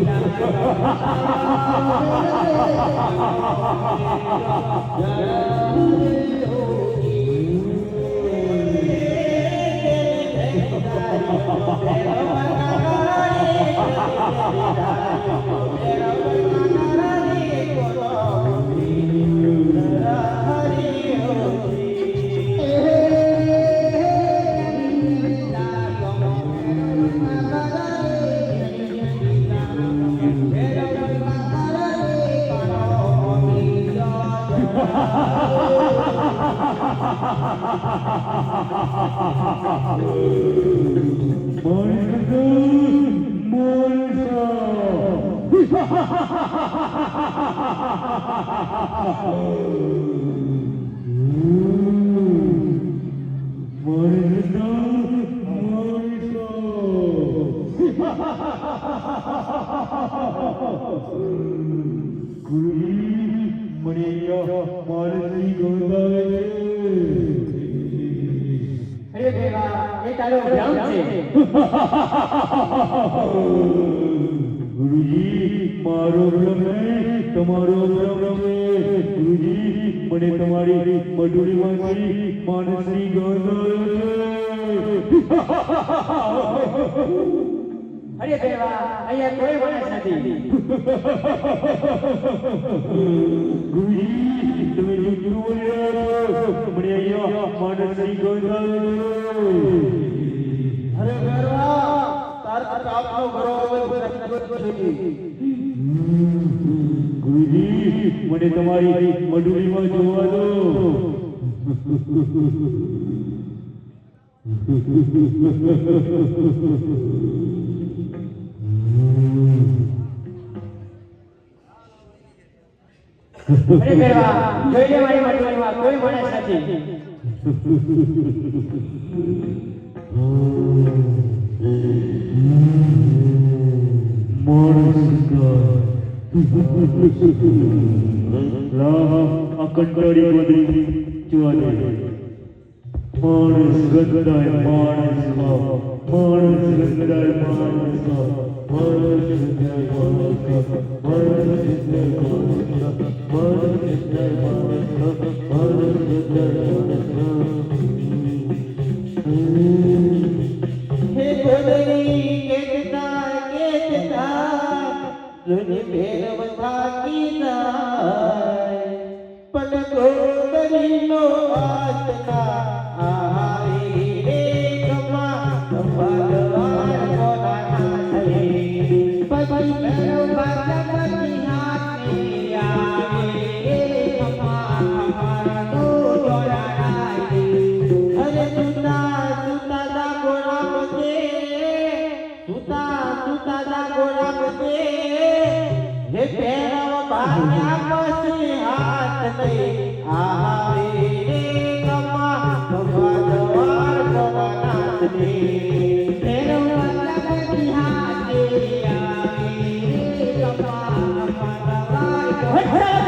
Yeah. 멀든 멀서 멀서 멀서 그리 머리여 멀리 돌아가요 એ તારો ભ્રમ છે ગુરુજી મારો ભ્રમ નહીં તમારો ભ્રમ છે ગુરુજી મને તમારી મધુરીમાંથી માનસની ગંધ અરે દેવા અહીંયા કોઈ વણસ નથી. ગુરુજી તમે જો છો મને અહીંયા માનસની ગંધ છે. અરે ગરવા તાર બરોબર ગુરુજી મને તમારી મડુલીમાં જોવા દો. અરે દેવા જોઈ લે મારી મંડળીમાં કોઈ મને નથી. કંટાળી બધી જોવા દે માણસ ગંદાય માણસ ખાઓ માણસ ગંદાય Meu pai ঘোরা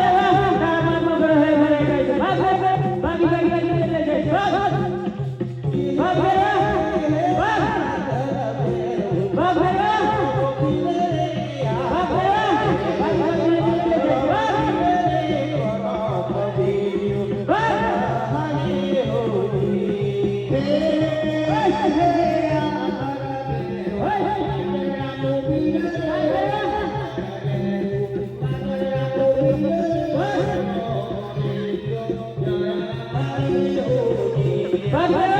Bye-bye.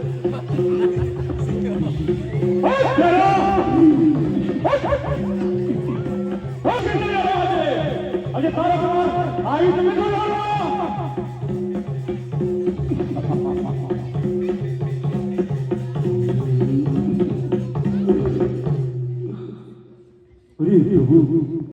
you.